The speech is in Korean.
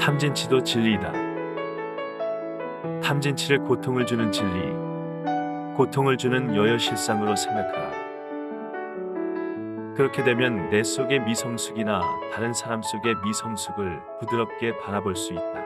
탐진치도 진리이다. 탐진치를 고통을 주는 진리, 고통을 주는 여여 실상으로 생각하라. 그렇게 되면 내 속의 미성숙이나 다른 사람 속의 미성숙을 부드럽게 바라볼 수 있다.